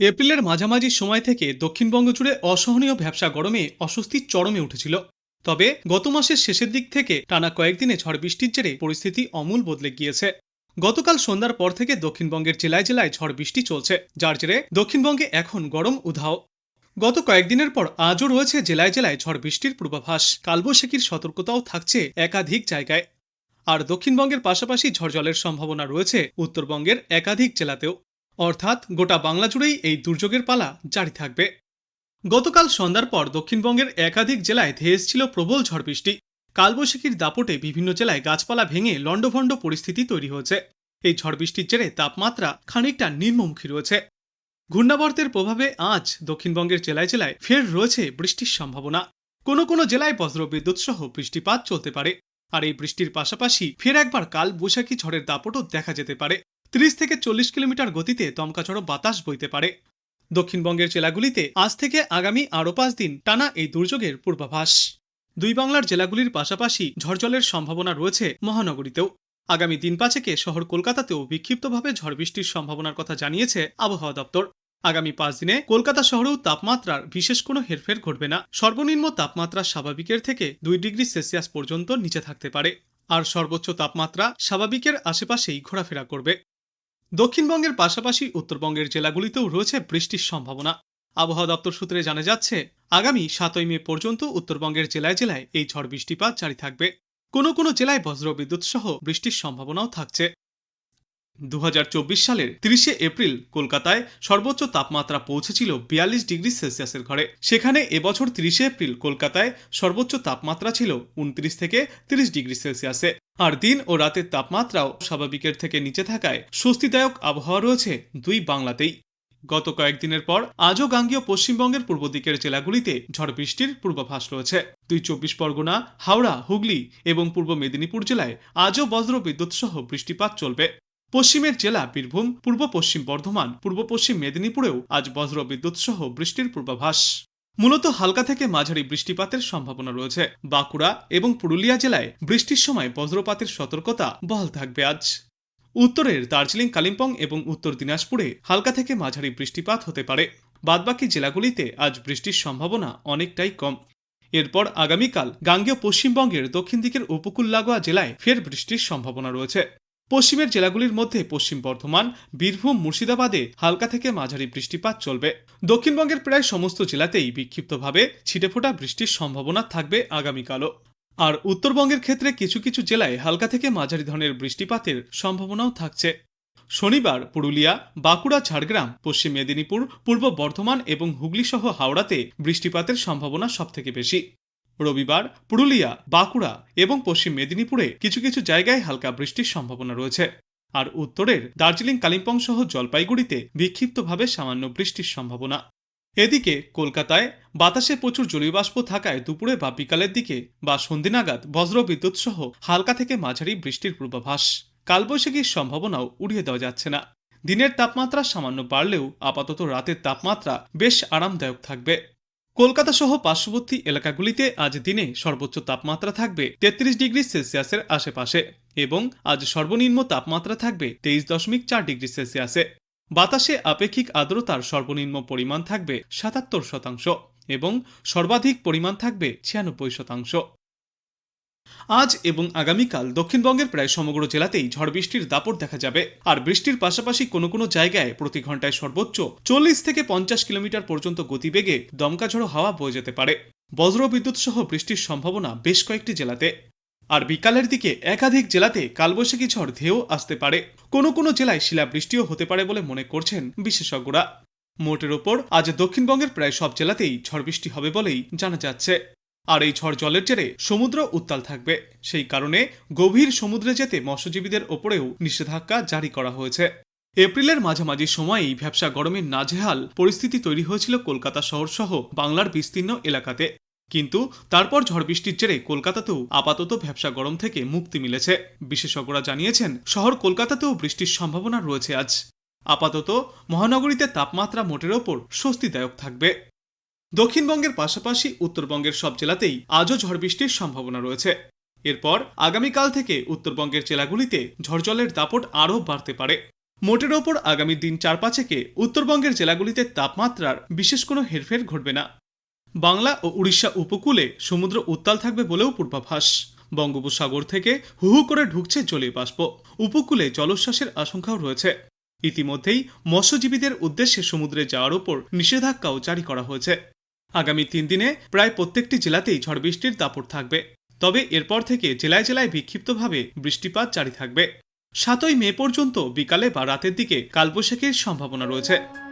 এপ্রিলের মাঝামাঝি সময় থেকে দক্ষিণবঙ্গ জুড়ে অসহনীয় ভ্যাবসা গরমে অস্বস্তির চরমে উঠেছিল। তবে গত মাসের শেষের দিক থেকে টানা কয়েকদিনে ঝড় বৃষ্টির জেরে পরিস্থিতি অমূল বদলে গিয়েছে। গতকাল সন্ধ্যার পর থেকে দক্ষিণবঙ্গের জেলায় জেলায় ঝড় বৃষ্টি চলছে, যার জেরে দক্ষিণবঙ্গে এখন গরম উধাও। গত কয়েকদিনের পর আজও রয়েছে জেলায় জেলায় ঝড় বৃষ্টির পূর্বাভাস। কালবৈশাখীর সতর্কতাও থাকছে একাধিক জায়গায়। আর দক্ষিণবঙ্গের পাশাপাশি ঝড় জলের সম্ভাবনা রয়েছে উত্তরবঙ্গের একাধিক জেলাতেও। অর্থাৎ গোটা বাংলা জুড়েই এই দুর্যোগের পালা জারি থাকবে। গতকাল সন্ধ্যার পর দক্ষিণবঙ্গের একাধিক জেলায় ধেয়ে এসেছিল প্রবল ঝড় বৃষ্টি। কালবৈশাখীর দাপটে বিভিন্ন জেলায় গাছপালা ভেঙে লণ্ডভণ্ড পরিস্থিতি তৈরি হয়েছে। এই ঝড় বৃষ্টির জেরে তাপমাত্রা খানিকটা নিম্নমুখী রয়েছে। ঘূর্ণাবর্তের প্রভাবে আজ দক্ষিণবঙ্গের জেলায় জেলায় ফের রয়েছে বৃষ্টির সম্ভাবনা। কোনো কোনো জেলায় বজ্রবিদ্যুৎ সহ বৃষ্টিপাত চলতে পারে। আর এই বৃষ্টির পাশাপাশি ফের একবার কাল বৈশাখী ঝড়ের দাপটও দেখা যেতে পারে। ত্রিশ থেকে চল্লিশ কিলোমিটার গতিতে দমকাচড়ো বাতাস বইতে পারে। দক্ষিণবঙ্গের জেলাগুলিতে আজ থেকে আগামী আরও পাঁচ দিন টানা এই দুর্যোগের পূর্বাভাস। দুই বাংলার জেলাগুলির পাশাপাশি ঝড়জলের সম্ভাবনা রয়েছে মহানগরীতেও। আগামী দিন পাঁচেকে শহর কলকাতাতেও বিক্ষিপ্তভাবে ঝড় বৃষ্টির সম্ভাবনার কথা জানিয়েছে আবহাওয়া দপ্তর। আগামী পাঁচ দিনে কলকাতা শহরেও তাপমাত্রার বিশেষ কোনো হেরফের ঘটবে না। সর্বনিম্ন তাপমাত্রা স্বাভাবিকের থেকে দুই ডিগ্রি সেলসিয়াস পর্যন্ত নিচে থাকতে পারে। আর সর্বোচ্চ তাপমাত্রা স্বাভাবিকের আশেপাশেই ঘোরাফেরা করবে। দক্ষিণবঙ্গের পাশাপাশি উত্তরবঙ্গের জেলাগুলিতেও রয়েছে বৃষ্টির সম্ভাবনা। আবহাওয়া দপ্তর সূত্রে জানা যাচ্ছে, আগামী সাতই মে পর্যন্ত উত্তরবঙ্গের জেলায় জেলায় এই ঝড় বৃষ্টিপাত জারি থাকবে। কোনো কোনো জেলায় বজ্রবিদ্যুৎ সহ বৃষ্টির সম্ভাবনাও থাকছে। দু হাজার চব্বিশ সালের তিরিশে এপ্রিল কলকাতায় সর্বোচ্চ তাপমাত্রা পৌঁছেছিল বিয়াল্লিশ ডিগ্রি সেলসিয়াসের ঘরে। সেখানে এবছর তিরিশে এপ্রিল কলকাতায় সর্বোচ্চ তাপমাত্রা ছিল উনত্রিশ থেকে তিরিশ ডিগ্রি সেলসিয়াসে। আর দিন ও রাতের তাপমাত্রাও স্বাভাবিকের থেকে নিচে থাকায় স্বস্তিদায়ক আবহাওয়া রয়েছে দুই বাংলাতেই। গত কয়েকদিনের পর আজও গাঙ্গীয় পশ্চিমবঙ্গের পূর্ব দিকের জেলাগুলিতে ঝড় বৃষ্টির পূর্বাভাস রয়েছে। দুই চব্বিশ পরগনা, হাওড়া, হুগলি এবং পূর্ব মেদিনীপুর জেলায় আজও বজ্র বিদ্যুৎ সহ বৃষ্টিপাত চলবে। পশ্চিমের জেলা বীরভূম, পূর্ব পশ্চিম বর্ধমান, পূর্ব পশ্চিম মেদিনীপুরেও আজ বজ্র বিদ্যুৎ সহ বৃষ্টির পূর্বাভাস। মূলত হালকা থেকে মাঝারি বৃষ্টিপাতের সম্ভাবনা রয়েছে। বাঁকুড়া এবং পুরুলিয়া জেলায় বৃষ্টির সময় বজ্রপাতের সতর্কতা বহাল থাকবে আজ। উত্তরের দার্জিলিং, কালিম্পং এবং উত্তর দিনাজপুরে হালকা থেকে মাঝারি বৃষ্টিপাত হতে পারে। বাদবাকি জেলাগুলিতে আজ বৃষ্টির সম্ভাবনা অনেকটাই কম। এরপর আগামীকাল গাঙ্গেয় পশ্চিমবঙ্গের দক্ষিণ দিকের উপকূল লাগোয়া জেলায় ফের বৃষ্টির সম্ভাবনা রয়েছে। পশ্চিমের জেলাগুলির মধ্যে পশ্চিম বর্ধমান, বীরভূম, মুর্শিদাবাদে হালকা থেকে মাঝারি বৃষ্টিপাত চলবে। দক্ষিণবঙ্গের প্রায় সমস্ত জেলাতেই বিক্ষিপ্তভাবে ছিটেফোঁটা বৃষ্টির সম্ভাবনা থাকবে আগামীকালও। আর উত্তরবঙ্গের ক্ষেত্রে কিছু কিছু জেলায় হালকা থেকে মাঝারি ধরনের বৃষ্টিপাতের সম্ভাবনাও থাকছে। শনিবার পুরুলিয়া, বাঁকুড়া, ঝাড়গ্রাম, পশ্চিম মেদিনীপুর, পূর্ব বর্ধমান এবং হুগলি সহ হাওড়াতে বৃষ্টিপাতের সম্ভাবনা সবথেকে বেশি। রবিবার পুরুলিয়া, বাঁকুড়া এবং পশ্চিম মেদিনীপুরে কিছু কিছু জায়গায় হালকা বৃষ্টির সম্ভাবনা রয়েছে। আর উত্তরের দার্জিলিং, কালিম্পং সহ জলপাইগুড়িতে বিক্ষিপ্তভাবে সামান্য বৃষ্টির সম্ভাবনা। এদিকে কলকাতায় বাতাসে প্রচুর জলীয়বাষ্প থাকায় দুপুরে বা বিকালের দিকে বা সন্ধে নাগাদ বজ্রবিদ্যুৎ সহ হালকা থেকে মাঝারি বৃষ্টির পূর্বাভাস। কালবৈশাখীর সম্ভাবনাও উড়িয়ে দেওয়া যাচ্ছে না। দিনের তাপমাত্রা সামান্য বাড়লেও আপাতত রাতের তাপমাত্রা বেশ আরামদায়ক থাকবে। কলকাতা সহ পার্শ্ববর্তী এলাকাগুলিতে আজ দিনে সর্বোচ্চ তাপমাত্রা থাকবে তেত্রিশ ডিগ্রি সেলসিয়াসের আশেপাশে এবং আজ সর্বনিম্ন তাপমাত্রা থাকবে তেইশ দশমিক চার ডিগ্রি সেলসিয়াসে। বাতাসে আপেক্ষিক আর্দ্রতার সর্বনিম্ন পরিমাণ থাকবে সাতাত্তর শতাংশ এবং সর্বাধিক পরিমাণ থাকবে ছিয়ানব্বই শতাংশ। আজ এবং আগামীকাল দক্ষিণবঙ্গের প্রায় সমগ্র জেলাতেই ঝড় বৃষ্টির দাপট দেখা যাবে। আর বৃষ্টির পাশাপাশি কোনো কোনো জায়গায় প্রতি ঘন্টায় সর্বোচ্চ চল্লিশ থেকে পঞ্চাশ কিলোমিটার পর্যন্ত গতিবেগে দমকাঝড়ো হাওয়া বয়ে যেতে পারে। বজ্র বিদ্যুৎ সহ বৃষ্টির সম্ভাবনা বেশ কয়েকটি জেলাতে। আর বিকালের দিকে একাধিক জেলাতে কালবৈশাখী ঝড় ধেয়েও আসতে পারে। কোনো কোনো জেলায় শিলাবৃষ্টিও হতে পারে বলে মনে করছেন বিশেষজ্ঞরা। মোটের ওপর আজ দক্ষিণবঙ্গের প্রায় সব জেলাতেই ঝড় বৃষ্টি হবে বলেই জানা যাচ্ছে। আর এই ঝড় জলের জেরে সমুদ্র উত্তাল থাকবে। সেই কারণে গভীর সমুদ্রে যেতে মৎস্যজীবীদের ওপরেও নিষেধাজ্ঞা জারি করা হয়েছে। এপ্রিলের মাঝামাঝি সময়েই ভ্যাবসা গরমের নাজেহাল পরিস্থিতি তৈরি হয়েছিল কলকাতা শহর সহ বাংলার বিস্তীর্ণ এলাকাতে। কিন্তু তারপর ঝড় বৃষ্টির জেরে কলকাতাতেও আপাতত ভ্যাবসা গরম থেকে মুক্তি মিলেছে। বিশেষজ্ঞরা জানিয়েছেন, শহর কলকাতাতেও বৃষ্টির সম্ভাবনা রয়েছে আজ। আপাতত মহানগরীতে তাপমাত্রা মোটের ওপর স্বস্তিদায়ক থাকবে। দক্ষিণবঙ্গের পাশাপাশি উত্তরবঙ্গের সব জেলাতেই আজও ঝড় বৃষ্টির সম্ভাবনা রয়েছে। এরপর আগামীকাল থেকে উত্তরবঙ্গের জেলাগুলিতে ঝড়জলের দাপট আরও বাড়তে পারে। মোটের ওপর আগামী দিন চার পাঁচেকে উত্তরবঙ্গের জেলাগুলিতে তাপমাত্রার বিশেষ কোনো হেরফের ঘটবে না। বাংলা ও উড়িষ্যা উপকূলে সমুদ্র উত্তাল থাকবে বলেও পূর্বাভাস। বঙ্গোপসাগর থেকে হু হু করে ঢুকছে জলীয় বাষ্প। উপকূলে জলোচ্ছ্বাসের আশঙ্কাও রয়েছে। ইতিমধ্যেই মৎস্যজীবীদের উদ্দেশ্যে সমুদ্রে যাওয়ার ওপর নিষেধাজ্ঞাও জারি করা হয়েছে। আগামী তিন দিনে প্রায় প্রত্যেকটি জেলাতেই ঝড় বৃষ্টির দাপট থাকবে। তবে এরপর থেকে জেলায় জেলায় বিক্ষিপ্তভাবে বৃষ্টিপাত জারি থাকবে। সাতই মে পর্যন্ত বিকালে বা রাতের দিকে কালবৈশাখীর সম্ভাবনা রয়েছে।